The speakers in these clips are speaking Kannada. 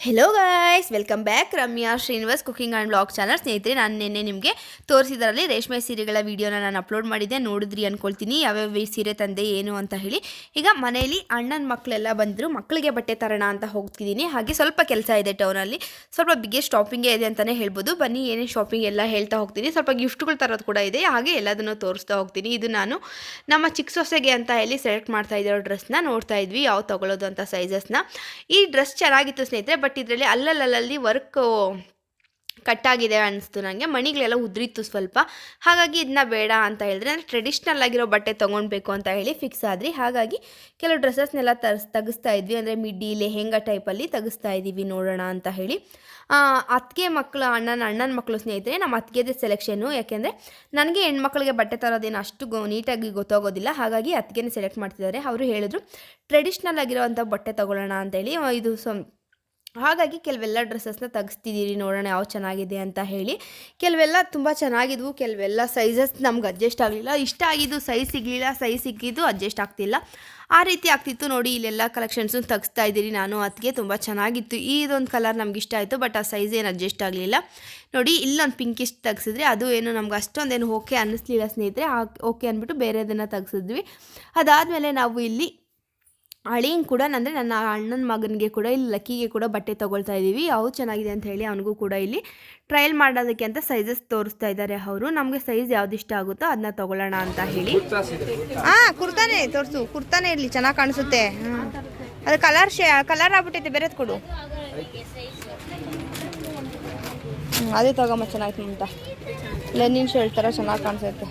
Hello guys welcome back Ramya Srinivas cooking and blog channel ಸ್ನೇಹಿತರೆ ನಾನು ನಿನ್ನೆ ನಿಮಗೆ ತೋರಿಸಿದ್ರಲ್ಲಿ ರೇಷ್ಮೆ ಸೀರೆಗಳ ವೀಡಿಯೋನ ನಾನು ಅಪ್ಲೋಡ್ ಮಾಡಿದ್ದೆ. ನೋಡಿದ್ರಿ ಅಂದ್ಕೊಳ್ತೀನಿ ಯಾವ್ಯಾವ ಸೀರೆ ತಂದೆ ಏನು ಅಂತ ಹೇಳಿ. ಈಗ ಮನೆಯಲ್ಲಿ ಅಣ್ಣನ ಮಕ್ಕಳೆಲ್ಲ ಬಂದರು ಮಕ್ಕಳಿಗೆ ಬಟ್ಟೆ ತರೋಣ ಅಂತ ಹೋಗ್ತಿದ್ದೀನಿ. ಹಾಗೆ ಸ್ವಲ್ಪ ಕೆಲಸ ಇದೆ ಟೌನಲ್ಲಿ ಸ್ವಲ್ಪ ಬಿಗ್ಗೆ ಶಾಪಿಂಗೇ ಇದೆ ಅಂತಲೇ ಹೇಳ್ಬೋದು. ಬನ್ನಿ ಏನೇನು ಶಾಪಿಂಗ್ ಎಲ್ಲ ಹೇಳ್ತಾ ಹೋಗ್ತೀನಿ. ಸ್ವಲ್ಪ ಗಿಫ್ಟ್ಗಳು ತರೋದು ಕೂಡ ಇದೆ. ಹಾಗೆ ಎಲ್ಲದನ್ನು ತೋರಿಸ್ತಾ ಹೋಗ್ತೀನಿ. ಇದು ನಾನು ನಮ್ಮ ಚಿಕ್ಕ ಸೊಸೆಗೆ ಅಂತ ಹೇಳಿ ಸೆಲೆಕ್ಟ್ ಮಾಡ್ತಾ ಇದ್ದಿರೋ ಡ್ರೆಸ್ನ ನೋಡ್ತಾ ಇದ್ವಿ. ಯಾವ ತೊಗೊಳ್ಳೋದು ಅಂತ ಸೈಜಸ್ನ ಈ ಡ್ರೆಸ್ ಚೆನ್ನಾಗಿತ್ತು ಸ್ನೇಹಿತರೆ ಇದರಲ್ಲಿ ಅಲ್ಲಲ್ಲಲ್ಲಿ ವರ್ಕ್ ಕಟ್ಟಾಗಿದೆ ಅನಿಸ್ತು ನನಗೆ ಮಣಿಗಳೆಲ್ಲ ಉದ್ರಿತ್ತು ಸ್ವಲ್ಪ. ಹಾಗಾಗಿ ಇದನ್ನ ಬೇಡ ಅಂತ ಹೇಳಿದ್ರೆ ಅಂದರೆ ಟ್ರೆಡಿಷ್ನಲ್ ಆಗಿರೋ ಬಟ್ಟೆ ತೊಗೊಳ್ಬೇಕು ಅಂತ ಹೇಳಿ ಫಿಕ್ಸ್ ಆದ್ರಿ. ಹಾಗಾಗಿ ಕೆಲವು ಡ್ರೆಸ್ಸಸ್ನೆಲ್ಲ ತರ್ಸ್, ತೆಗಿಸ್ತಾ ಇದ್ವಿ. ಅಂದರೆ ಮಿಡ್ಡಿ ಲೆಹೆಂಗಾ ಟೈಪಲ್ಲಿ ತೆಗಿಸ್ತಾ ಇದ್ದೀವಿ ನೋಡೋಣ ಅಂತ ಹೇಳಿ. ಅತ್ತಿಗೆ ಮಕ್ಕಳು ಅಣ್ಣನ ಅಣ್ಣನ ಮಕ್ಕಳು ಸ್ನೇಹಿತರೆ, ನಮ್ಮ ಅತ್ತಿಗೆದೇ ಸೆಲೆಕ್ಷನ್ನು ಯಾಕೆಂದರೆ ನನಗೆ ಹೆಣ್ಮಕ್ಳಿಗೆ ಬಟ್ಟೆ ತರೋದೇನು ಅಷ್ಟು ಗೊ, ನೀಟಾಗಿ ಗೊತ್ತಾಗೋದಿಲ್ಲ. ಹಾಗಾಗಿ ಅತ್ತಿಗೆನೇ ಸೆಲೆಕ್ಟ್ ಮಾಡ್ತಿದ್ದಾರೆ. ಅವರು ಹೇಳಿದ್ರು ಟ್ರೆಡಿಷ್ನಲ್ ಆಗಿರೋವಂಥ ಬಟ್ಟೆ ತೊಗೊಳ್ಳೋಣ ಅಂತೇಳಿ ಇದು ಸೊ ಹಾಗಾಗಿ ಕೆಲವೆಲ್ಲ ಡ್ರೆಸ್ಸಸ್ನ ತೆಗೆಸ್ತಿದ್ದೀರಿ ನೋಡೋಣ ಯಾವ ಚೆನ್ನಾಗಿದೆ ಅಂತ ಹೇಳಿ. ಕೆಲವೆಲ್ಲ ತುಂಬ ಚೆನ್ನಾಗಿದ್ವು. ಕೆಲವೆಲ್ಲ ಸೈಜಸ್ ನಮ್ಗೆ ಅಡ್ಜಸ್ಟ್ ಆಗಲಿಲ್ಲ. ಇಷ್ಟ ಆಗಿದ್ದು ಸೈಜ್ ಸಿಗಲಿಲ್ಲ ಸೈಜ್ ಸಿಕ್ಕಿದ್ದು ಅಡ್ಜಸ್ಟ್ ಆಗ್ತಿಲ್ಲ. ಆ ರೀತಿ ಆಗ್ತಿತ್ತು ನೋಡಿ, ಇಲ್ಲೆಲ್ಲ ಕಲೆಕ್ಷನ್ಸು ತೆಗಿಸ್ತಾ ಇದ್ದೀರಿ ನಾನು ಅದಕ್ಕೆ ತುಂಬ ಚೆನ್ನಾಗಿತ್ತು. ಈ ಇದೊಂದು ಕಲರ್ ನಮ್ಗೆ ಇಷ್ಟ ಆಯಿತು ಬಟ್ ಆ ಸೈಜ್ ಏನು ಅಡ್ಜಸ್ಟ್ ಆಗಲಿಲ್ಲ. ನೋಡಿ ಇಲ್ಲೊಂದು ಪಿಂಕಿಶ್ ತೆಗ್ಸಿದ್ರೆ ಅದು ಏನು ನಮ್ಗೆ ಅಷ್ಟೊಂದೇನು ಓಕೆ ಅನ್ನಿಸ್ಲಿಲ್ಲ ಸ್ನೇಹಿತರೆ ಓಕೆ ಅಂದ್ಬಿಟ್ಟು ಬೇರೆದನ್ನು ತೆಗ್ಸಿದ್ವಿ. ಅದಾದಮೇಲೆ ನಾವು ಇಲ್ಲಿ ಅಳಿಯಂಗೆ ಕೂಡ ಅಂದರೆ ನನ್ನ ಅಣ್ಣನ ಮಗನಿಗೆ ಕೂಡ ಇಲ್ಲಿ ಲಕ್ಕಿಗೆ ಕೂಡ ಬಟ್ಟೆ ತೊಗೊಳ್ತಾ ಇದ್ದೀವಿ ಅವು ಚೆನ್ನಾಗಿದೆ ಅಂತ ಹೇಳಿ ಅವನಿಗೂ ಕೂಡ ಇಲ್ಲಿ ಟ್ರಯಲ್ ಮಾಡೋದಕ್ಕೆ ಅಂತ ಸೈಜಸ್ ತೋರಿಸ್ತಾ ಇದ್ದಾರೆ ಅವರು. ನಮಗೆ ಸೈಜ್ ಯಾವ್ದು ಇಷ್ಟ ಆಗುತ್ತೋ ಅದನ್ನ ತಗೊಳ್ಳೋಣ ಅಂತ ಹೇಳಿ. ಹಾಂ ಕುರ್ತಾನೆ ತೋರಿಸು. ಕುರ್ತಾನೆ ಇರಲಿ ಚೆನ್ನಾಗಿ ಕಾಣಿಸುತ್ತೆ. ಅದು ಕಲರ್ ಶೇ ಕಲರ್ ಆಗ್ಬಿಟ್ಟೈತೆ ಬೇರೆದು ಕೊಡು. ಅದೇ ತಗೊಂಬ ಚೆನ್ನಾಗಿತ್ತು ಅಂತ ಲೆನಿನ್ ಶರ್ಟ್ ಥರ ಚೆನ್ನಾಗಿ ಕಾಣಿಸುತ್ತೆ.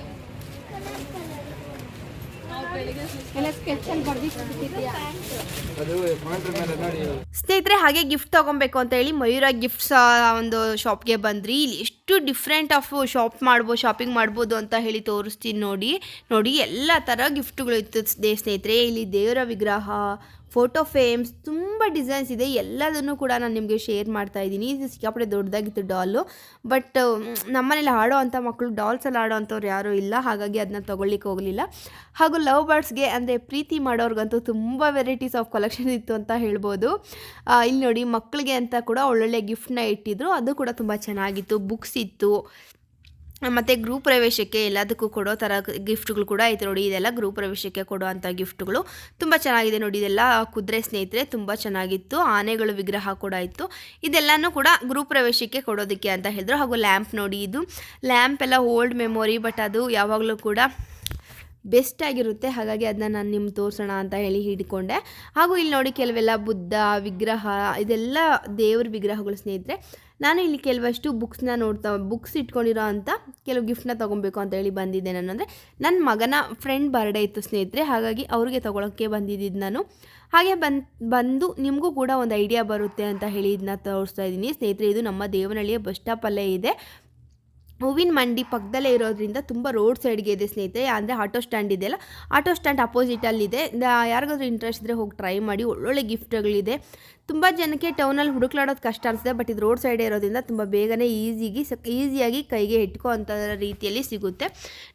ಸ್ನೇಹಿತರೆ, ಹಾಗೆ ಗಿಫ್ಟ್ ತಗೊಬೇಕು ಅಂತ ಹೇಳಿ ಮಯೂರ ಗಿಫ್ಟ್ಸ್ ಒಂದು ಶಾಪ್ಗೆ ಬಂದ್ರಿ. ಇಲ್ಲಿ ಎಷ್ಟು ಡಿಫ್ರೆಂಟ್ ಆಫ್ ಶಾಪ್ ಮಾಡ್ಬೋದು ಶಾಪಿಂಗ್ ಮಾಡ್ಬೋದು ಅಂತ ಹೇಳಿ ತೋರಿಸ್ತೀನಿ ನೋಡಿ. ನೋಡಿ, ಎಲ್ಲ ಥರ ಗಿಫ್ಟ್ಗಳು ಇತ್ತು ಸ್ನೇಹಿತರೆ. ಇಲ್ಲಿ ದೇವರ ವಿಗ್ರಹ ಫೋಟೋ ಫ್ರೇಮ್ಸ್, ತುಂಬ ಡಿಸೈನ್ಸ್ ಇದೆ. ಎಲ್ಲದನ್ನು ಕೂಡ ನಾನು ನಿಮಗೆ ಶೇರ್ ಮಾಡ್ತಾ ಇದ್ದೀನಿ. ಇದು ಸಿಕ್ಕಾಪಟ್ಟೆ ದೊಡ್ಡದಾಗಿತ್ತು ಡಾಲು. ಬಟ್ ನಮ್ಮನೇಲಿ ಆಡೋ ಅಂಥ ಮಕ್ಕಳು ಡಾಲ್ಸಲ್ಲಿ ಆಡೋ ಅಂಥವ್ರು ಯಾರೂ ಇಲ್ಲ. ಹಾಗಾಗಿ ಅದನ್ನ ತೊಗೊಳ್ಲಿಕ್ಕೆ ಹೋಗಲಿಲ್ಲ. ಹಾಗೂ ಲವ್ ಬರ್ಡ್ಸ್ಗೆ ಅಂದರೆ ಪ್ರೀತಿ ಮಾಡೋರ್ಗಂತೂ ತುಂಬ ವೆರೈಟೀಸ್ ಆಫ್ ಕಲೆಕ್ಷನ್ ಇತ್ತು ಅಂತ ಹೇಳ್ಬೋದು. ಇಲ್ಲಿ ನೋಡಿ ಮಕ್ಕಳಿಗೆ ಅಂತ ಕೂಡ ಒಳ್ಳೊಳ್ಳೆ ಗಿಫ್ಟ್ನ ಇಟ್ಟಿದ್ರು. ಅದು ಕೂಡ ತುಂಬ ಚೆನ್ನಾಗಿತ್ತು. ಬುಕ್ಸ್ ಇತ್ತು. ಮತ್ತು ಗ್ರೂಪ್ ಪ್ರವೇಶಕ್ಕೆ ಎಲ್ಲದಕ್ಕೂ ಕೊಡೋ ಥರ ಗಿಫ್ಟ್ಗಳು ಕೂಡ ಐತೆ ನೋಡಿ. ಇದೆಲ್ಲ ಗ್ರೂಪ್ ಪ್ರವೇಶಕ್ಕೆ ಕೊಡೋ ಗಿಫ್ಟ್ಗಳು. ತುಂಬ ಚೆನ್ನಾಗಿದೆ ನೋಡಿ. ಇದೆಲ್ಲ ಕುದುರೆ ಸ್ನೇಹಿತರೆ, ತುಂಬ ಚೆನ್ನಾಗಿತ್ತು. ಆನೆಗಳು ವಿಗ್ರಹ ಕೂಡ ಇತ್ತು. ಇದೆಲ್ಲನೂ ಕೂಡ ಗ್ರೂಪ್ ಪ್ರವೇಶಕ್ಕೆ ಕೊಡೋದಕ್ಕೆ ಅಂತ ಹೇಳಿದ್ರು. ಹಾಗೂ ಲ್ಯಾಂಪ್ ನೋಡಿ ಇದು. ಲ್ಯಾಂಪ್ ಎಲ್ಲ ಓಲ್ಡ್ ಮೆಮೊರಿ, ಬಟ್ ಅದು ಯಾವಾಗಲೂ ಕೂಡ ಬೆಸ್ಟ್ ಆಗಿರುತ್ತೆ. ಹಾಗಾಗಿ ಅದನ್ನ ನಾನು ನಿಮ್ಗೆ ತೋರಿಸೋಣ ಅಂತ ಹೇಳಿ ಹಿಡ್ಕೊಂಡೆ. ಹಾಗೂ ಇಲ್ಲಿ ನೋಡಿ ಕೆಲವೆಲ್ಲ ಬುದ್ಧ, ವಿಗ್ರಹ, ಇದೆಲ್ಲ ದೇವ್ರ ವಿಗ್ರಹಗಳು ಸ್ನೇಹಿತರೆ. ನಾನು ಇಲ್ಲಿ ಕೆಲವಷ್ಟು ಬುಕ್ಸ್ನ ನೋಡ್ತಾ ಬುಕ್ಸ್ ಇಟ್ಕೊಂಡಿರೋ ಅಂಥ ಕೆಲವು ಗಿಫ್ಟ್ನ ತೊಗೊಬೇಕು ಅಂತ ಹೇಳಿ ಬಂದಿದ್ದೆ ನಾನು. ಅಂದರೆ ನನ್ನ ಮಗನ ಫ್ರೆಂಡ್ ಬರ್ಡೇ ಇತ್ತು ಸ್ನೇಹಿತರೆ, ಹಾಗಾಗಿ ಅವ್ರಿಗೆ ತೊಗೊಳಕ್ಕೆ ಬಂದಿದ್ದು ನಾನು. ಹಾಗೆ ಬಂದು ಬಂದು ನಿಮಗೂ ಕೂಡ ಒಂದು ಐಡಿಯಾ ಬರುತ್ತೆ ಅಂತ ಹೇಳಿ ಇದನ್ನ ತೋರಿಸ್ತಾ ಇದ್ದೀನಿ. ಸ್ನೇಹಿತರೆ, ಇದು ನಮ್ಮ ದೇವನಹಳ್ಳಿಯ ಬಸ್ ಸ್ಟಾಪಲ್ಲೇ ಇದೆ. ಹೂವಿನ ಮಂಡಿ ಪಕ್ಕದಲ್ಲೇ ಇರೋದ್ರಿಂದ ತುಂಬ ರೋಡ್ ಸೈಡ್ಗೆ ಇದೆ ಸ್ನೇಹಿತರೆ, ಅಂದರೆ ಆಟೋ ಸ್ಟ್ಯಾಂಡ್ ಇದೆ ಅಲ್ಲ? ಆಟೋ ಸ್ಟ್ಯಾಂಡ್ ಅಪೋಸಿಟಲ್ಲಿದೆ ಯಾರಿಗಾದ್ರೂ ಇಂಟ್ರೆಸ್ಟ್ ಇದ್ದರೆ ಹೋಗಿ ಟ್ರೈ ಮಾಡಿ, ಒಳ್ಳೊಳ್ಳೆ ಗಿಫ್ಟ್ಗಳಿದೆ ತುಂಬ ಜನಕ್ಕೆ ಟೌನಲ್ಲಿ ಹುಡುಕ್ಲಾಡೋದು ಕಷ್ಟ ಅನಿಸುತ್ತೆ ಬಟ್ ಇದು ರೋಡ್ ಸೈಡ್ ಇರೋದ್ರಿಂದ ತುಂಬ ಬೇಗನೆ ಈಸಿಗೆ ಈಸಿಯಾಗಿ ಕೈಗೆ ಇಟ್ಕೋ ಅಂಥ ರೀತಿಯಲ್ಲಿ ಸಿಗುತ್ತೆ.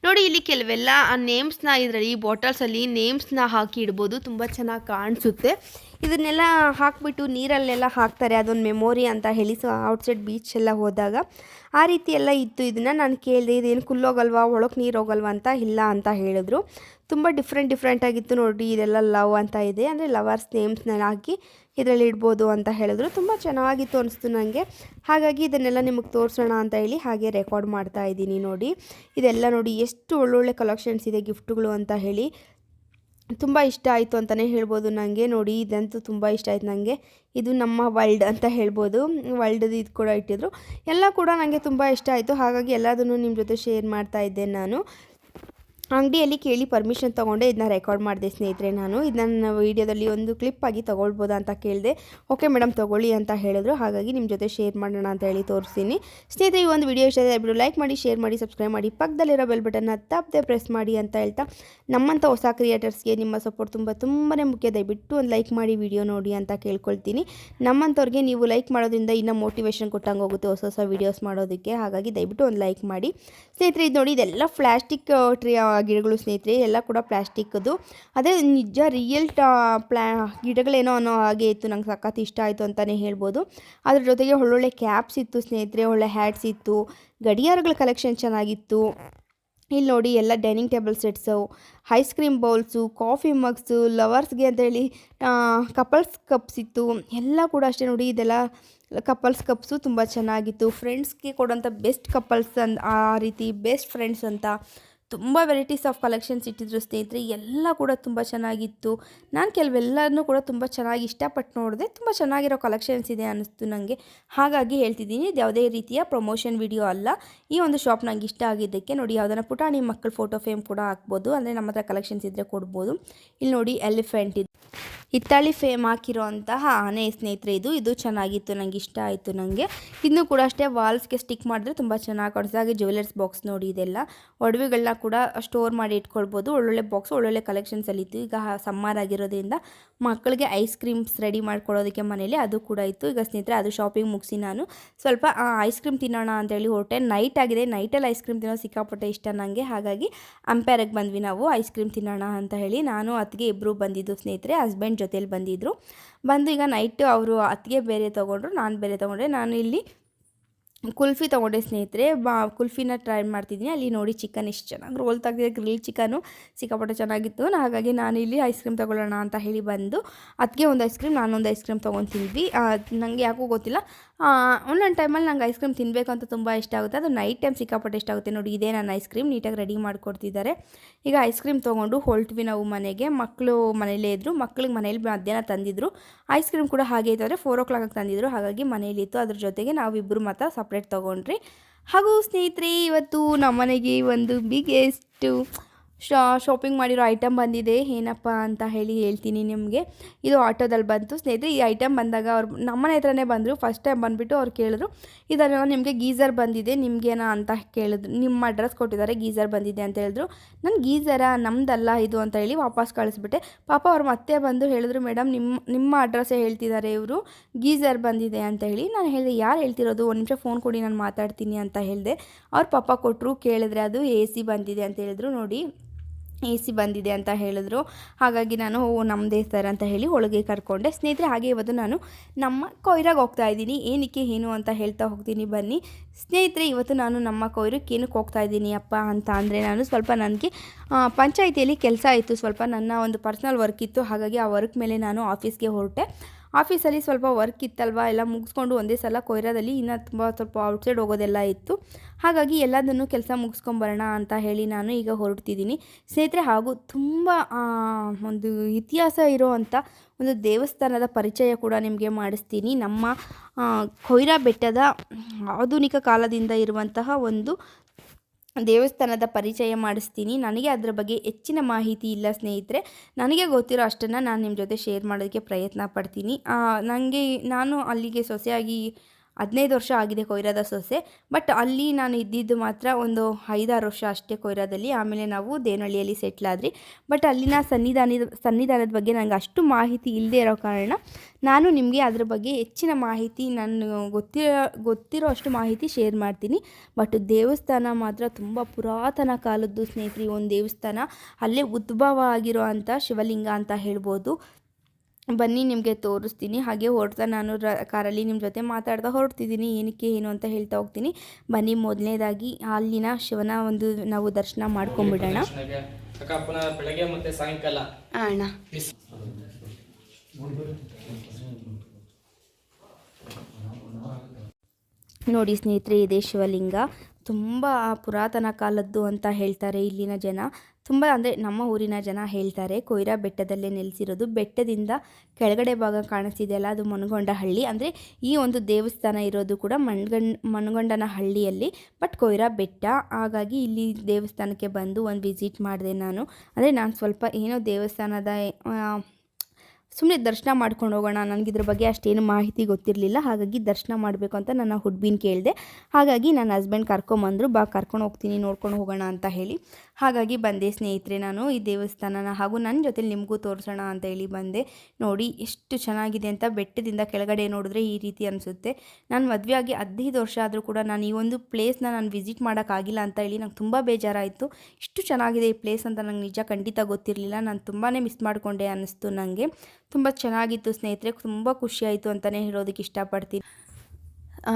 ನೋಡಿ ಇಲ್ಲಿ ಕೆಲವೆಲ್ಲ ನೇಮ್ಸ್ನ ಇದರಲ್ಲಿ ಬಾಟಲ್ಸಲ್ಲಿ ನೇಮ್ಸ್ನ ಹಾಕಿ ಇಡ್ಬೋದು. ತುಂಬ ಚೆನ್ನಾಗಿ ಕಾಣಿಸುತ್ತೆ. ಇದನ್ನೆಲ್ಲ ಹಾಕಿಬಿಟ್ಟು ನೀರಲ್ಲೆಲ್ಲ ಹಾಕ್ತಾರೆ, ಅದೊಂದು ಮೆಮೊರಿ ಅಂತ ಹೇಳಿ. ಸೊ ಔಟ್ಸೈಡ್ ಬೀಚ್ ಎಲ್ಲ ಹೋದಾಗ ಆ ರೀತಿ ಎಲ್ಲ ಇತ್ತು ಇದನ್ನು. ನಾನು ಕೇಳಿದೆ, ಇದೇನು ಕುಲ್ಲೋಗಲ್ವಾ ಒಳಗೆ ನೀರು ಹೋಗಲ್ವಾ ಅಂತ? ಇಲ್ಲ ಅಂತ ಹೇಳಿದ್ರು. ತುಂಬ ಡಿಫ್ರೆಂಟ್ ಡಿಫ್ರೆಂಟ್ ಆಗಿತ್ತು ನೋಡಿ ಇದೆಲ್ಲ ಲವ್ ಅಂತ ಇದೆ. ಅಂದರೆ ಲವರ್ಸ್ ನೇಮ್ಸ್ನ ಹಾಕಿ ಇದರಲ್ಲಿ ಇಡ್ಬೋದು ಅಂತ ಹೇಳಿದ್ರು. ತುಂಬ ಚೆನ್ನಾಗಿತ್ತು ಅನಿಸ್ತು ನನಗೆ ಹಾಗಾಗಿ ಇದನ್ನೆಲ್ಲ ನಿಮಗೆ ತೋರಿಸೋಣ ಅಂತ ಹೇಳಿ ಹಾಗೆ ರೆಕಾರ್ಡ್ ಮಾಡ್ತಾ ಇದ್ದೀನಿ ನೋಡಿ. ಇದೆಲ್ಲ ನೋಡಿ ಎಷ್ಟು ಒಳ್ಳೊಳ್ಳೆ ಕಲೆಕ್ಷನ್ಸ್ ಇದೆ ಗಿಫ್ಟ್ಗಳು ಅಂತ ಹೇಳಿ. ತುಂಬ ಇಷ್ಟ ಆಯಿತು ಅಂತಲೇ ಹೇಳ್ಬೋದು. ನನಗೆ ನೋಡಿ ಇದಂತೂ ತುಂಬ ಇಷ್ಟ ಆಯ್ತು ನನಗೆ ಇದು ನಮ್ಮ ವರ್ಲ್ಡ್ ಅಂತ ಹೇಳ್ಬೋದು. ವರ್ಲ್ಡ್ದು ಇದು ಕೂಡ ಇಟ್ಟಿದ್ರು. ಎಲ್ಲ ಕೂಡ ನನಗೆ ತುಂಬ ಇಷ್ಟ ಆಯಿತು. ಹಾಗಾಗಿ ಎಲ್ಲದನ್ನು ನಿಮ್ಮ ಜೊತೆ ಶೇರ್ ಮಾಡ್ತಾ ಇದ್ದೆ ನಾನು. ಅಂಗಡಿಯಲ್ಲಿ ಕೇಳಿ ಪರ್ಮಿಷನ್ ತೊಗೊಂಡೆ ಇದನ್ನ ರೆಕಾರ್ಡ್ ಮಾಡಿದೆ ಸ್ನೇಹಿತರೆ ನಾನು. ಇದನ್ನ ವೀಡಿಯೋದಲ್ಲಿ ಒಂದು ಕ್ಲಿಪ್ ಆಗಿ ತೊಗೊಳ್ಬೋದಾ ಅಂತ ಕೇಳಿದೆ ಓಕೆ ಮೇಡಮ್ ತೊಗೊಳ್ಳಿ ಅಂತ ಹೇಳಿದ್ರು. ಹಾಗಾಗಿ ನಿಮ್ಮ ಜೊತೆ ಶೇರ್ ಮಾಡೋಣ ಅಂತ ಹೇಳಿ ತೋರಿಸ್ತೀನಿ. ಸ್ನೇಹಿತರೆ, ಈ ಒಂದು ವಿಡಿಯೋ ಇಷ್ಟ ಬಿಡು ಲೈಕ್ ಮಾಡಿ ಶೇರ್ ಮಾಡಿ ಸಬ್ಸ್ಕ್ರೈಬ್ ಮಾಡಿ. ಪಕ್ಕದಲ್ಲಿರೋ ಬೆಲ್ ಬಟನ್ನ ತಪ್ಪದೆ ಪ್ರೆಸ್ ಮಾಡಿ ಅಂತ ಹೇಳ್ತಾ ನಮ್ಮಂಥ ಹೊಸ ಕ್ರಿಯೇಟರ್ಸ್ಗೆ ನಿಮ್ಮ ಸಪೋರ್ಟ್ ತುಂಬ ತುಂಬಾ ಮುಖ್ಯ. ದಯವಿಟ್ಟು ಒಂದು ಲೈಕ್ ಮಾಡಿ ವಿಡಿಯೋ ನೋಡಿ ಅಂತ ಕೇಳ್ಕೊಳ್ತೀನಿ. ನಮ್ಮಂಥವ್ರಿಗೆ ನೀವು ಲೈಕ್ ಮಾಡೋದ್ರಿಂದ ಇನ್ನೂ ಮೋಟಿವೇಶನ್ ಕೊಟ್ಟಂಗೆ ಹೋಗುತ್ತೆ ಹೊಸ ಹೊಸ ವೀಡಿಯೋಸ್ ಮಾಡೋದಕ್ಕೆ. ಹಾಗಾಗಿ ದಯವಿಟ್ಟು ಒಂದು ಲೈಕ್ ಮಾಡಿ. ಸ್ನೇಹಿತರೆ, ಇದು ನೋಡಿ, ಇದೆಲ್ಲ ಪ್ಲಾಸ್ಟಿಕ್ ಟ್ರೀ ಗಿಡಗಳು ಸ್ನೇಹಿತರೆ ಎಲ್ಲ ಕೂಡ ಪ್ಲ್ಯಾಸ್ಟಿಕ್ಕದು ಅದೇ ನಿಜ ರಿಯಲ್ ಟಾ ಪ್ಲ್ಯಾ ಗಿಡಗಳೇನೋ ಅನ್ನೋ ಹಾಗೆ ಇತ್ತು. ನಂಗೆ ಸಖತ್ ಇಷ್ಟ ಆಯಿತು ಅಂತಲೇ ಹೇಳ್ಬೋದು. ಅದ್ರ ಜೊತೆಗೆ ಒಳ್ಳೊಳ್ಳೆ ಕ್ಯಾಪ್ಸ್ ಇತ್ತು ಸ್ನೇಹಿತರೆ, ಒಳ್ಳೆ ಹ್ಯಾಟ್ಸ್ ಇತ್ತು. ಗಡಿಯಾರಗಳ ಕಲೆಕ್ಷನ್ ಚೆನ್ನಾಗಿತ್ತು. ಇಲ್ಲಿ ನೋಡಿ ಎಲ್ಲ dining table sets ice cream bowls coffee mugs ಲವರ್ಸ್ಗೆ ಅಂತೇಳಿ ಕಪಲ್ಸ್ ಕಪ್ಸ್ ಇತ್ತು. ಎಲ್ಲ ಕೂಡ ಅಷ್ಟೇ ನೋಡಿ, ಇದೆಲ್ಲ ಕಪಲ್ಸ್ ಕಪ್ಸು ತುಂಬ ಚೆನ್ನಾಗಿತ್ತು. ಫ್ರೆಂಡ್ಸ್ಗೆ ಕೊಡೋಂಥ ಬೆಸ್ಟ್ ಕಪಲ್ಸ್ ಅನ್, ಆ, ರೀತಿ ಬೆಸ್ಟ್ ಫ್ರೆಂಡ್ಸ್ ಅಂತ. ತುಂಬ ವೆರೈಟೀಸ್ ಆಫ್ ಕಲೆಕ್ಷನ್ಸ್ ಇಟ್ಟಿದ್ರು ಸ್ನೇಹಿತರೆ. ಎಲ್ಲ ಕೂಡ ತುಂಬ ಚೆನ್ನಾಗಿತ್ತು. ನಾನು ಕೆಲವೆಲ್ಲನೂ ಕೂಡ ತುಂಬ ಚೆನ್ನಾಗಿ ಇಷ್ಟಪಟ್ಟು ನೋಡಿದೆ. ತುಂಬ ಚೆನ್ನಾಗಿರೋ ಕಲೆಕ್ಷನ್ಸ್ ಇದೆ ಅನ್ನಿಸ್ತು ನನಗೆ ಹಾಗಾಗಿ ಹೇಳ್ತಿದ್ದೀನಿ, ಇದು ಯಾವುದೇ ರೀತಿಯ ಪ್ರಮೋಷನ್ ವಿಡಿಯೋ ಅಲ್ಲ. ಈ ಒಂದು ಶಾಪ್ ನಂಗೆ ಇಷ್ಟ ಆಗಿದ್ದಕ್ಕೆ ನೋಡಿ ಯಾವುದನ್ನ ಪುಟಾಣಿ ಮಕ್ಕಳ ಫೋಟೋ ಫ್ರೇಮ್ ಕೂಡ ಹಾಕ್ಬೋದು. ಅಂದರೆ ನಮ್ಮ ಹತ್ರ ಕಲೆಕ್ಷನ್ಸ್ ಇದ್ದರೆ ಕೊಡ್ಬೋದು. ಇಲ್ಲಿ ನೋಡಿ ಎಲಿಫೆಂಟ್ ಇದು. ಹಿತ್ತಾಳಿ ಫೇಮ್ ಹಾಕಿರೋ ಅಂತಹ ಆನೆ ಸ್ನೇಹಿತರೆ, ಇದು ಇದು ಚೆನ್ನಾಗಿತ್ತು ನನಗೆ ಇಷ್ಟ ಆಯಿತು ನನಗೆ ಇನ್ನೂ ಕೂಡ ಅಷ್ಟೇ ವಾಲ್ಸ್ಗೆ ಸ್ಟಿಕ್ ಮಾಡಿದ್ರೆ ತುಂಬ ಚೆನ್ನಾಗಿ ಕಾಣಿಸ್ತದೆ ಹಾಗೆ ಜ್ಯುವೆಲರ್ಸ್ ಬಾಕ್ಸ್ ನೋಡಿ, ಇದೆಲ್ಲ. ಒಡವೆಗಳನ್ನ ಕೂಡ ಸ್ಟೋರ್ ಮಾಡಿ ಇಟ್ಕೊಳ್ಬೋದು. ಒಳ್ಳೊಳ್ಳೆ ಬಾಕ್ಸ್ ಒಳ್ಳೊಳ್ಳೆ ಕಲೆಕ್ಷನ್ಸಲ್ಲಿ ಇತ್ತು. ಈಗ ಸಮ್ಮರ್ ಆಗಿರೋದ್ರಿಂದ ಮಕ್ಕಳಿಗೆ ಐಸ್ ಕ್ರೀಮ್ಸ್ ರೆಡಿ ಮಾಡ್ಕೊಡೋದಕ್ಕೆ ಮನೇಲಿ ಅದು ಕೂಡ ಇತ್ತು. ಈಗ ಸ್ನೇಹಿತರೆ, ಅದು ಶಾಪಿಂಗ್ ಮುಗಿಸಿ ನಾನು ಸ್ವಲ್ಪ ಐಸ್ ಕ್ರೀಮ್ ತಿನ್ನೋಣ ಅಂತೇಳಿ ಹೊರಟೆ. ನೈಟ್ ಆಗಿದೆ. ನೈಟಲ್ಲಿ ಐಸ್ ಕ್ರೀಮ್ ತಿನ್ನೋ ಸಿಕ್ಕಾಪಟ್ಟೆ ಇಷ್ಟ ನನಗೆ ಹಾಗಾಗಿ ಅಂಪೇರಿಗೆ ಬಂದ್ವಿ ನಾವು ಐಸ್ ಕ್ರೀಮ್ ತಿನ್ನೋಣ ಅಂತ ಹೇಳಿ. ನಾನು ಅತ್ತಿಗೆ ಇಬ್ಬರು ಬಂದಿದ್ದು ಸ್ನೇಹಿತರೆ ಹಸ್ಬೆಂಡ್ ಜೊತೇಲಿ ಬಂದಿದ್ದರು ಬಂದು ಈಗ ನೈಟು ಅವರು ಅತ್ತಿಗೆ ಬೇರೆ ತೊಗೊಂಡ್ರು, ನಾನು ಬೇರೆ ತೊಗೊಂಡ್ರೆ ನಾನು ಇಲ್ಲಿ ಕುಲ್ಫಿ ತೊಗೊಂಡೆ ಸ್ನೇಹಿತರೆ, ಬಾ ಕುಲ್ಫಿನ ಟ್ರೈ ಮಾಡ್ತಿದ್ದೀನಿ. ಅಲ್ಲಿ ನೋಡಿ ಚಿಕನ್ ಇಷ್ಟು ಚೆನ್ನಾಗಿ ರೋಲ್ ತೆಗೆದಿದೆ ಗ್ರಿಲ್ ಚಿಕನು ಸಿಕ್ಕಾಪಟ್ಟೆ ಚೆನ್ನಾಗಿತ್ತು. ಹಾಗಾಗಿ ನಾನು ಇಲ್ಲಿ ಐಸ್ ಕ್ರೀಮ್ ತೊಗೊಳ್ಳೋಣ ಅಂತ ಹೇಳಿ ಬಂದು ಅದಕ್ಕೆ ಒಂದು ಐಸ್ ಕ್ರೀಮ್ ನಾನೊಂದು ಐಸ್ ಕ್ರೀಮ್ ತೊಗೊಂತಿದ್ವಿ. ನನಗೆ ಯಾಕೋ ಗೊತ್ತಿಲ್ಲ. ಒಂದೊಂದು ಟೈಮಲ್ಲಿ ನಂಗೆ ಐಸ್ ಕ್ರೀಮ್ ತಿನ್ನಬೇಕು ಅಂತ ತುಂಬ ಇಷ್ಟ ಆಗುತ್ತೆ. ಅದು ನೈಟ್ ಟೈಮ್ ಸಿಕ್ಕಾಪಟ್ಟೆ ಇಷ್ಟ ಆಗುತ್ತೆ. ನೋಡಿ, ಇದೇ ನಾನು ಐಸ್ ಕ್ರೀಮ್ ನೀಟಾಗಿ ರೆಡಿ ಮಾಡಿಕೊಡ್ತಿದ್ದಾರೆ. ಈಗ ಐಸ್ ಕ್ರೀಮ್ ತೊಗೊಂಡು ಹೊರಟ್ವಿ ನಾವು ಮನೆಗೆ. ಮಕ್ಕಳು ಮನೇಲೇ ಇದ್ದರು ಮಕ್ಳಿಗೆ ಮನೇಲಿ ಮಧ್ಯಾಹ್ನ ತಂದಿದ್ರು. ಐಸ್ ಕ್ರೀಮ್ ಕೂಡ ಹಾಗೆ ಇತ್ತು. ಅಂದರೆ ಫೋರ್ ಓ ಕ್ಲಾಕಿಗೆ ತಂದಿದ್ರು. ಹಾಗಾಗಿ ಮನೇಲಿತ್ತು ಅದ್ರ ಜೊತೆಗೆ ನಾವಿಬ್ಬರು ಮಾತ್ರ ಸಪ್ರೇಟ್ ತೊಗೊಂಡ್ರಿ. ಹಾಗೂ ಸ್ನೇಹಿತರೆ ಇವತ್ತು ನಮ್ಮನೆಗೆ ಒಂದು ಬಿಗ್ಗೆಸ್ಟು ಶಾಪಿಂಗ್ ಮಾಡಿರೋ ಐಟಮ್ ಬಂದಿದೆ, ಏನಪ್ಪ ಅಂತ ಹೇಳಿ ಹೇಳ್ತೀನಿ ನಿಮಗೆ. ಇದು ಆಟೋದಲ್ಲಿ ಬಂತು. ಸ್ನೇಹಿತರೆ, ಈ ಐಟಮ್ ಬಂದಾಗ ಅವ್ರು ನಮ್ಮನೆ ಹತ್ರನೇ ಬಂದರು. ಫಸ್ಟ್ ಟೈಮ್ ಬಂದುಬಿಟ್ಟು ಅವ್ರು ಕೇಳಿದ್ರು. ಇದರ ನಿಮಗೆ ಗೀಝರ್ ಬಂದಿದೆ. ನಿಮಗೇನಾ ಅಂತ ಕೇಳಿದ್ರು. ನಿಮ್ಮ ಅಡ್ರೆಸ್ ಕೊಟ್ಟಿದ್ದಾರೆ ಗೀಝರ್ ಬಂದಿದೆ ಅಂತ ಹೇಳಿದ್ರು. ನಾನು ಗೀಝರ ನಮ್ಮದಲ್ಲ ಇದು ಅಂತ ಹೇಳಿ ವಾಪಸ್ ಕಳಿಸ್ಬಿಟ್ಟೆ. ಪಾಪ ಅವ್ರು ಮತ್ತೆ ಬಂದು ಹೇಳಿದ್ರು ಮೇಡಮ್ ನಿಮ್ಮ ನಿಮ್ಮ ಅಡ್ರೆಸ್ಸೇ ಹೇಳ್ತಿದ್ದಾರೆ ಇವರು. ಗೀಝರ್ ಬಂದಿದೆ ಅಂತ ಹೇಳಿ ನಾನು ಹೇಳಿದೆ, ಯಾರು ಹೇಳ್ತಿರೋದು? ಒಂದು ನಿಮಿಷ ಫೋನ್ ಕೊಡಿ, ನಾನು ಮಾತಾಡ್ತೀನಿ ಅಂತ ಹೇಳಿದೆ. ಅವ್ರು ಪಾಪ ಕೊಟ್ಟರು ಕೇಳಿದ್ರೆ ಅದು ಎ ಸಿ ಬಂದಿದೆ ಅಂತ ಹೇಳಿದ್ರು, ನೋಡಿ. ಎ ಸಿ ಬಂದಿದೆ ಅಂತ ಹೇಳಿದ್ರು. ಹಾಗಾಗಿ ನಾನು ನಮ್ಮದೇ ಸರ್ ಅಂತ ಹೇಳಿ ಒಳಗೆ ಕರ್ಕೊಂಡೆ. ಸ್ನೇಹಿತರೆ, ಹಾಗೆ ಇವತ್ತು ನಾನು ನಮ್ಮ ಕೊಯ್ರಾಗ ಹೋಗ್ತಾ ಇದ್ದೀನಿ. ಏನಕ್ಕೆ ಏನು ಅಂತ ಹೇಳ್ತಾ ಹೋಗ್ತೀನಿ, ಬನ್ನಿ. ಸ್ನೇಹಿತರೆ, ಇವತ್ತು ನಾನು ನಮ್ಮ ಕೊಯ್ರಕ್ಕೆ ಏನಕ್ಕೆ ಹೋಗ್ತಾ ಇದ್ದೀನಿ ಅಪ್ಪ ಅಂತ ಅಂದರೆ ನಾನು ಸ್ವಲ್ಪ ನನಗೆ ಪಂಚಾಯಿತಿಯಲ್ಲಿ ಕೆಲಸ ಇತ್ತು. ಸ್ವಲ್ಪ ನನ್ನ ಒಂದು ಪರ್ಸ್ನಲ್ ವರ್ಕ್ ಇತ್ತು. ಹಾಗಾಗಿ ಆ ವರ್ಕ್ ಮೇಲೆ ನಾನು ಆಫೀಸ್ಗೆ ಹೊರಟೆ. ಆಫೀಸಲ್ಲಿ ಸ್ವಲ್ಪ ವರ್ಕ್ ಇತ್ತಲ್ವಾ, ಎಲ್ಲ ಮುಗಿಸ್ಕೊಂಡು ಒಂದೇ ಸಲ ಕೊಯ್ರಾದಲ್ಲಿ ಇನ್ನೂ ತುಂಬ ಸ್ವಲ್ಪ ಔಟ್ಸೈಡ್ ಹೋಗೋದೆಲ್ಲ ಇತ್ತು. ಹಾಗಾಗಿ ಎಲ್ಲದನ್ನು ಕೆಲಸ ಮುಗಿಸ್ಕೊಂಬರೋಣ ಅಂತ ಹೇಳಿ ನಾನು ಈಗ ಹೊರಡ್ತಿದ್ದೀನಿ. ಸ್ನೇಹಿತರೆ, ಹಾಗೂ ತುಂಬ ಒಂದು ಇತಿಹಾಸ ಇರೋಂಥ ಒಂದು ದೇವಸ್ಥಾನದ ಪರಿಚಯ ಕೂಡ ನಿಮಗೆ ಮಾಡಿಸ್ತೀನಿ. ನಮ್ಮ ಕೊಯ್ರಾ ಬೆಟ್ಟದ ಆಧುನಿಕ ಕಾಲದಿಂದ ಇರುವಂತಹ ಒಂದು ದೇವಸ್ಥಾನದ ಪರಿಚಯ ಮಾಡಿಸ್ತೀನಿ. ನನಗೆ ಅದರ ಬಗ್ಗೆ ಹೆಚ್ಚಿನ ಮಾಹಿತಿ ಇಲ್ಲ ಸ್ನೇಹಿತರೆ. ನನಗೆ ಗೊತ್ತಿರೋ ಅಷ್ಟನ್ನು ನಾನು ನಿಮ್ಮ ಜೊತೆ ಶೇರ್ ಮಾಡೋದಕ್ಕೆ ಪ್ರಯತ್ನ ಪಡ್ತೀನಿ. ನನಗೆ ನಾನು ಅಲ್ಲಿಗೆ ಸೊಸೆಯಾಗಿ ಹದಿನೈದು ವರ್ಷ ಆಗಿದೆ ಕೊಯ್ರಾದ ಸೊಸೆ ಬಟ್ ಅಲ್ಲಿ ನಾನು ಇದ್ದಿದ್ದು ಮಾತ್ರ ಒಂದು ಐದಾರು ವರ್ಷ ಅಷ್ಟೇ ಕೊಯ್ರಾದಲ್ಲಿ, ಆಮೇಲೆ ನಾವು ದೇನಹಳ್ಳಿಯಲ್ಲಿ ಸೆಟ್ಲ್ ಆದ್ರಿ ಬಟ್ ಅಲ್ಲಿನ ಸನ್ನಿಧಾನದ ಸನ್ನಿಧಾನದ ಬಗ್ಗೆ ನನಗೆ ಅಷ್ಟು ಮಾಹಿತಿ ಇಲ್ಲದೆ ಇರೋ ಕಾರಣ ನಾನು ನಿಮಗೆ ಅದ್ರ ಬಗ್ಗೆ ಹೆಚ್ಚಿನ ಮಾಹಿತಿ, ನಾನು ಗೊತ್ತಿರೋ ಗೊತ್ತಿರೋ ಅಷ್ಟು ಮಾಹಿತಿ ಶೇರ್ ಮಾಡ್ತೀನಿ. ಬಟ್ ದೇವಸ್ಥಾನ ಮಾತ್ರ ತುಂಬ ಪುರಾತನ ಕಾಲದ್ದು ಸ್ನೇಹಿತರಿ ಒಂದು ದೇವಸ್ಥಾನ, ಅಲ್ಲೇ ಉದ್ಭವ ಆಗಿರೋ ಅಂಥ ಶಿವಲಿಂಗ ಅಂತ ಹೇಳ್ಬೋದು. ಬನ್ನಿ ನಿಮಗೆ ತೋರಿಸ್ತೀನಿ. ಹಾಗೆ ಹೊರಡ್ತಾ ನಾನು ರ ಕಾರಲ್ಲಿ ನಿಮ್ಮ ಜೊತೆ ಮಾತಾಡ್ತಾ ಹೊರಡ್ತಿದ್ದೀನಿ. ಏನಕ್ಕೆ ಏನು ಅಂತ ಹೇಳ್ತಾ ಹೋಗ್ತೀನಿ. ಬನ್ನಿ ಮೊದಲನೇದಾಗಿ ಅಲ್ಲಿನ ಶಿವನ ಒಂದು ನಾವು ದರ್ಶನ ಮಾಡ್ಕೊಂಡ್ಬಿಡೋಣ ಬೆಳಗ್ಗೆ ಮತ್ತೆ ಸಾಯಂಕಾಲ. ಅಣ್ಣ. ನೋಡಿ ಸ್ನೇಹಿತರೆ ಇದೆ ಶಿವಲಿಂಗ. ತುಂಬ ಪುರಾತನ ಕಾಲದ್ದು ಅಂತ ಹೇಳ್ತಾರೆ ಇಲ್ಲಿನ ಜನ. ತುಂಬ ಅಂದರೆ ನಮ್ಮ ಊರಿನ ಜನ ಹೇಳ್ತಾರೆ, ಕೊಯ್ರಾ ಬೆಟ್ಟದಲ್ಲೇ ನೆಲೆಸಿರೋದು. ಬೆಟ್ಟದಿಂದ ಕೆಳಗಡೆ ಭಾಗ ಕಾಣಿಸ್ತಿದೆಯಲ್ಲ ಅದು ಮನಗೊಂಡಹಳ್ಳಿ. ಅಂದರೆ ಈ ಒಂದು ದೇವಸ್ಥಾನ ಇರೋದು ಕೂಡ ಮಣ್ಗಂಡ್ ಮನಗೊಂಡನ ಹಳ್ಳಿಯಲ್ಲಿ ಬಟ್ ಕೊಯ್ರಾ ಬೆಟ್ಟ, ಹಾಗಾಗಿ ಇಲ್ಲಿ ದೇವಸ್ಥಾನಕ್ಕೆ ಬಂದು ಒಂದು ವಿಸಿಟ್ ಮಾಡಿದೆ ನಾನು. ಅಂದರೆ ನಾನು ಸ್ವಲ್ಪ ಏನೋ ದೇವಸ್ಥಾನದ ಸುಮ್ಮನೆ ದರ್ಶನ ಮಾಡ್ಕೊಂಡು ಹೋಗೋಣ, ನನಗೆ ಇದ್ರ ಬಗ್ಗೆ ಅಷ್ಟೇನು ಮಾಹಿತಿ ಗೊತ್ತಿರಲಿಲ್ಲ. ಹಾಗಾಗಿ ದರ್ಶನ ಮಾಡಬೇಕು ಅಂತ ನನ್ನ ಹುಡ್ಬಿನ ಕೇಳಿದೆ. ಹಾಗಾಗಿ ನನ್ನ ಹಸ್ಬೆಂಡ್ ಕರ್ಕೊಂಬಂದರು, ಬಾ ಕರ್ಕೊಂಡು ಹೋಗ್ತೀನಿ, ನೋಡ್ಕೊಂಡು ಹೋಗೋಣ ಅಂತ ಹೇಳಿ. ಹಾಗಾಗಿ ಬಂದೆ ಸ್ನೇಹಿತರೆ ನಾನು ಈ ದೇವಸ್ಥಾನನ ಹಾಗೂ ನನ್ನ ಜೊತೆ ನಿಮಗೂ ತೋರಿಸೋಣ ಅಂತ ಹೇಳಿ ಬಂದೆ. ನೋಡಿ ಎಷ್ಟು ಚೆನ್ನಾಗಿದೆ ಅಂತ ಬೆಟ್ಟದಿಂದ ಕೆಳಗಡೆ ನೋಡಿದ್ರೆ ಈ ರೀತಿ ಅನಿಸುತ್ತೆ. ನಾನು ಮದುವೆ ಆಗಿ ಹದಿನೈದು ವರ್ಷ ಆದರೂ ಕೂಡ ನಾನು ಈ ಒಂದು ಪ್ಲೇಸ್ನ ನಾನು ವಿಸಿಟ್ ಮಾಡೋಕ್ಕಾಗಿಲ್ಲ ಅಂತ ಹೇಳಿ ನಂಗೆ ತುಂಬ ಬೇಜಾರಾಯಿತು. ಇಷ್ಟು ಚೆನ್ನಾಗಿದೆ ಈ ಪ್ಲೇಸ್ ಅಂತ ನಂಗೆ ನಿಜ ಖಂಡಿತ ಗೊತ್ತಿರಲಿಲ್ಲ. ನಾನು ತುಂಬಾ ಮಿಸ್ ಮಾಡಿಕೊಂಡೆ ಅನ್ನಿಸ್ತು ನನಗೆ ತುಂಬ ಚೆನ್ನಾಗಿತ್ತು ಸ್ನೇಹಿತರೆ ತುಂಬ ಖುಷಿಯಾಯಿತು ಅಂತಲೇ ಹೇಳೋದಕ್ಕೆ ಇಷ್ಟಪಡ್ತೀನಿ.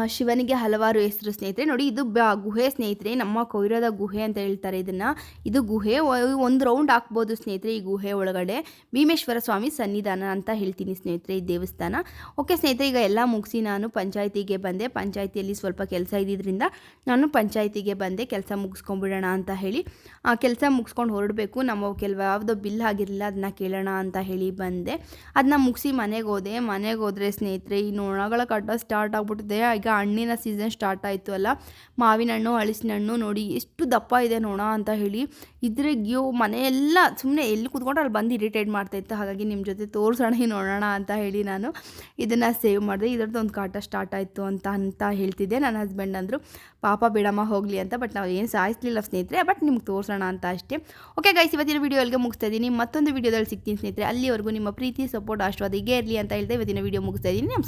ಶಿವನಿಗೆ ಹಲವಾರು ಹೆಸರು ಸ್ನೇಹಿತರೆ. ನೋಡಿ, ಇದು ಬ, ಗುಹೆ ಸ್ನೇಹಿತರೆ. ನಮ್ಮ ಕೊಯ್ರದ ಗುಹೆ ಅಂತ ಹೇಳ್ತಾರೆ ಇದನ್ನು. ಇದು ಗುಹೆ ಒಂದು ರೌಂಡ್ ಹಾಕ್ಬೋದು ಸ್ನೇಹಿತರೆ ಈ ಗುಹೆ ಒಳಗಡೆ. ಭೀಮೇಶ್ವರ ಸ್ವಾಮಿ ಸನ್ನಿಧಾನ ಅಂತ ಹೇಳ್ತೀನಿ ಸ್ನೇಹಿತರೆ ಈ ದೇವಸ್ಥಾನ. ಓಕೆ ಸ್ನೇಹಿತರೆ, ಈಗ ಎಲ್ಲ ಮುಗಿಸಿ ನಾನು ಪಂಚಾಯತಿಗೆ ಬಂದೆ. ಪಂಚಾಯತಿಯಲ್ಲಿ ಸ್ವಲ್ಪ ಕೆಲಸ ಇದ್ದಿದ್ದರಿಂದ ನಾನು ಪಂಚಾಯತಿಗೆ ಬಂದೆ. ಕೆಲಸ ಮುಗಿಸ್ಕೊಂಡ್ಬಿಡೋಣ ಅಂತ ಹೇಳಿ. ಆ, ಕೆಲಸ ಮುಗಿಸ್ಕೊಂಡು ಹೊರಡಬೇಕು. ನಮ್ಮ ಕೆಲವು ಯಾವುದೋ ಬಿಲ್ ಆಗಿರಲಿಲ್ಲ, ಅದನ್ನ ಕೇಳೋಣ ಅಂತ ಹೇಳಿ ಬಂದೆ. ಅದನ್ನ ಮುಗಿಸಿ ಮನೆಗೆ ಹೋದೆ. ಮನೆಗೆ ಹೋದರೆ ಸ್ನೇಹಿತರೆ, ಈ ನೊಣಗಳ ಕಟ್ಟ ಸ್ಟಾರ್ಟ್ ಆಗ್ಬಿಟ್ಟಿದೆ. ಈಗ ಹಣ್ಣಿನ ಸೀಸನ್ ಸ್ಟಾರ್ಟ್ ಆಯಿತು ಅಲ್ಲ. ಮಾವಿನ ಹಣ್ಣು ಹಳಸಿನ ಹಣ್ಣು ನೋಡಿ ಎಷ್ಟು ದಪ್ಪ ಇದೆ ನೋಣ ಅಂತ ಹೇಳಿ ಇದ್ರಿಗ್ಯೋ ಮನೆಯೆಲ್ಲ ಸುಮ್ಮನೆ ಎಲ್ಲಿ ಕೂತ್ಕೊಂಡು ಅಲ್ಲಿ ಬಂದು ಇರಿಟೇಟ್ ಮಾಡ್ತಾಯಿತ್ತು ಹಾಗಾಗಿ ನಿಮ್ಮ ಜೊತೆ ತೋರಿಸೋಣ ನೋಡೋಣ ಅಂತ ಹೇಳಿ ನಾನು ಇದನ್ನು ಸೇವ್ ಮಾಡಿದೆ. ಇದರದ್ದು ಒಂದು ಕಾಟ ಸ್ಟಾರ್ಟ್ ಆಯಿತು ಅಂತ ಅಂತ ಹೇಳ್ತಿದ್ದೆ. ನನ್ನ ಹಸ್ಬೆಂಡ್ ಅಂದರು, ಪಾಪ ಬಿಡಮ್ಮ ಹೋಗಲಿ ಅಂತ ಬಟ್ ನಾವು ಏನು ಸಾಯಿಸ್ಲಿಲ್ಲ ಸ್ನೇಹಿತರೆ ಬಟ್ ನಿಮ್ಗೆ ತೋರಿಸೋಣ ಅಂತ ಅಷ್ಟೇ. ಓಕೆ ಗೈಸ್ ಇವತ್ತಿನ ವಿಡಿಯೋ ಅಲ್ಲಿಗೆ ಮುಗಿಸ್ತಾ ಇದ್ದೀನಿ. ಮತ್ತೊಂದು ವಿಡಿಯೋದಲ್ಲಿ ಸಿಗ್ತೀನಿ ಸ್ನೇಹಿತರೆ. ಅಲ್ಲಿವರೆಗೂ ನಿಮ್ಮ ಪ್ರೀತಿ ಸಪೋರ್ಟ್ ಆಶೀರ್ವಾದ ಹೀಗೆ ಇರಲಿ ಅಂತ ಹೇಳ್ತಾ ಇವತ್ತಿನ ವಿಡಿಯೋ ಮುಗಿಸ್ತಾ ಇದ್ದೀನಿ.